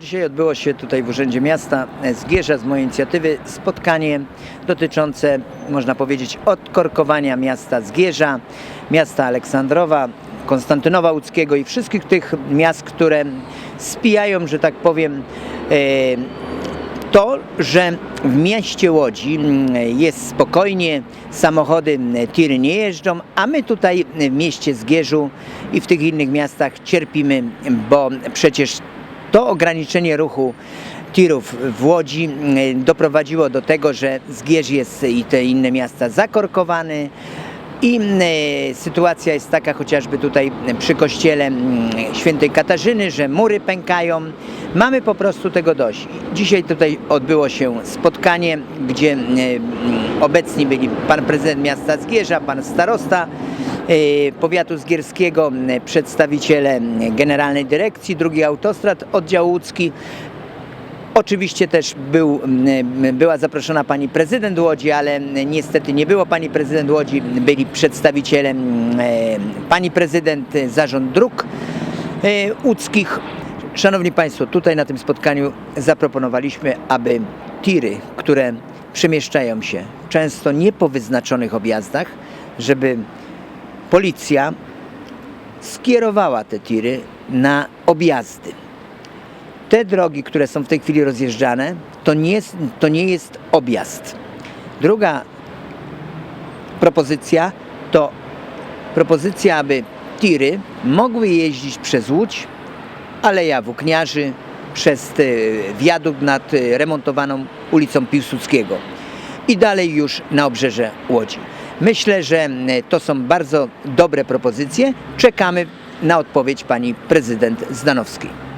Dzisiaj odbyło się tutaj w Urzędzie Miasta Zgierza z mojej inicjatywy spotkanie dotyczące, można powiedzieć, odkorkowania miasta Zgierza, miasta Aleksandrowa, Konstantynowa Łódzkiego i wszystkich tych miast, które spijają, że tak powiem, e, to, że w mieście Łodzi jest spokojnie, samochody tiry nie jeżdżą, a my tutaj w mieście Zgierzu i w tych innych miastach cierpimy, bo przecież to ograniczenie ruchu tirów w Łodzi mm, doprowadziło do tego, że Zgierz jest i te inne miasta zakorkowany. I mm, e, sytuacja jest taka chociażby tutaj przy kościele mm, świętej Katarzyny, że mury pękają. Mamy po prostu tego dość. Dzisiaj tutaj odbyło się spotkanie, gdzie mm, obecni byli pan prezydent miasta Zgierza, pan starosta e, powiatu zgierskiego, przedstawiciele Generalnej Dyrekcji, drugi autostrad, oddział łódzki, Oczywiście też był, była zaproszona pani prezydent Łodzi, ale niestety nie było pani prezydent Łodzi. Byli przedstawiciele e, pani prezydent, e, zarząd dróg e, łódzkich. Szanowni Państwo, tutaj na tym spotkaniu zaproponowaliśmy, aby tiry, które przemieszczają się często nie po wyznaczonych objazdach, żeby policja skierowała te tiry na objazdy te drogi, które są w tej chwili rozjeżdżane, to nie jest, to nie jest objazd. Druga propozycja to propozycja, aby tiry mogły jeździć przez Łódź, Aleja Włókniarzy, przez e, wiadukt nad e, remontowaną ulicą Piłsudskiego i dalej już na obrzeże Łodzi. Myślę, że m, to są bardzo dobre propozycje. Czekamy na odpowiedź pani prezydent Zdanowskiej.